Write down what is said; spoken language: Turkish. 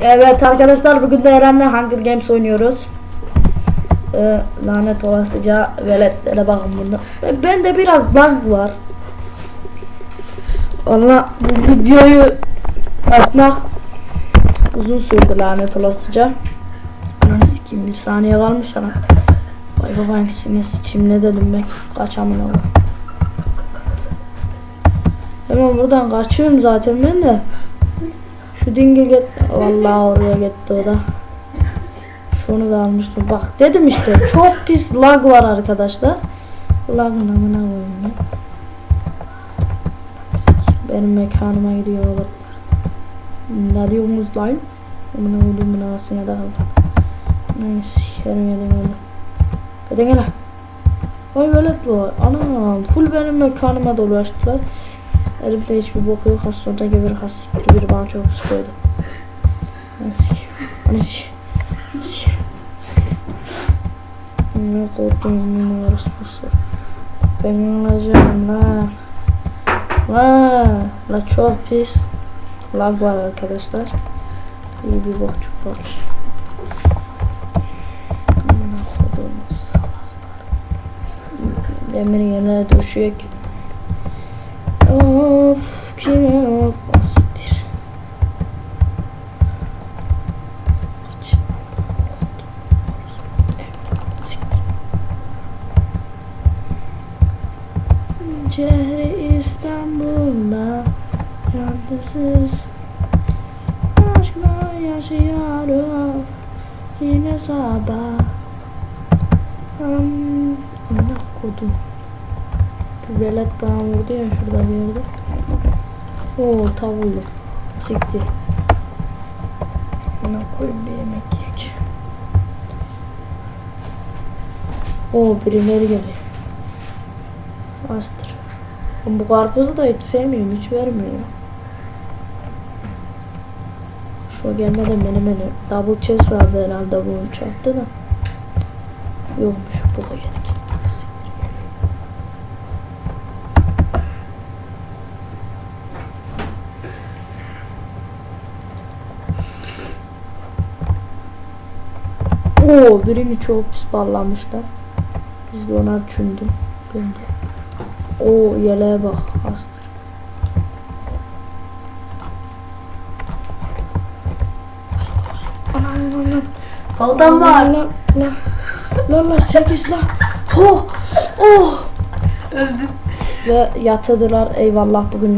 Evet arkadaşlar bugün de Eren'le Hunger Games oynuyoruz. Ee, lanet olasıca veletlere bakın bunu. Ben de biraz lag var. Valla bu videoyu atmak uzun sürdü lanet olasıca. Ananı sikeyim bir saniye kalmış ana. Vay baba hangisine sıçayım ne dedim ben kaç amına koyayım. Hemen buradan kaçıyorum zaten ben de. Şu dingil gitti. Vallahi oraya gitti o da. Şunu da almıştım. Bak dedim işte çok pis lag var arkadaşlar. Lagın amına koyayım ya. Benim mekanıma gidiyor oğlum. Ne diyorsunuz lan? Amına koydum münasine daha. Neyse sikerim yedim öyle. Hadi gel. Vay velet var. Anam full benim mekanıma dolaştılar. Elimde hiçbir bok yok. Az sonra gelir has siktir biri bana çok koydu. Neyse. Neyse. Ne korktum numarası nasıl? Ben alacağım la. La. La çok pis. Lag var arkadaşlar. İyi bir bok çıkmış. Amına koduğum salaklar. Demir yerine düşüyor ki. Of kime of. Siktir. Cehri İstanbul'da yalnızız Aşkla yaşıyorum Yine sabah Am, Allah kodum velet bana vurdu ya şurada bir yerde. Oo tavullu. Siktir. Buna koyun bir yemek yiyek. Oo birileri geliyor. Astır. Bu karpuzu da hiç sevmiyorum. Hiç vermiyor. Şu gelmeden benim benim double chest vardı herhalde bunun çarptı da. Yokmuş bu yedik. Oo birini çok pis ballamışlar. Biz de ona düşündüm. De. Oo yeleğe bak hastır. Anam anam. Koldan var. Lan lan. Lan lan sekiz lan. Oh. Oh. Öldüm. Ve yatırdılar eyvallah bugün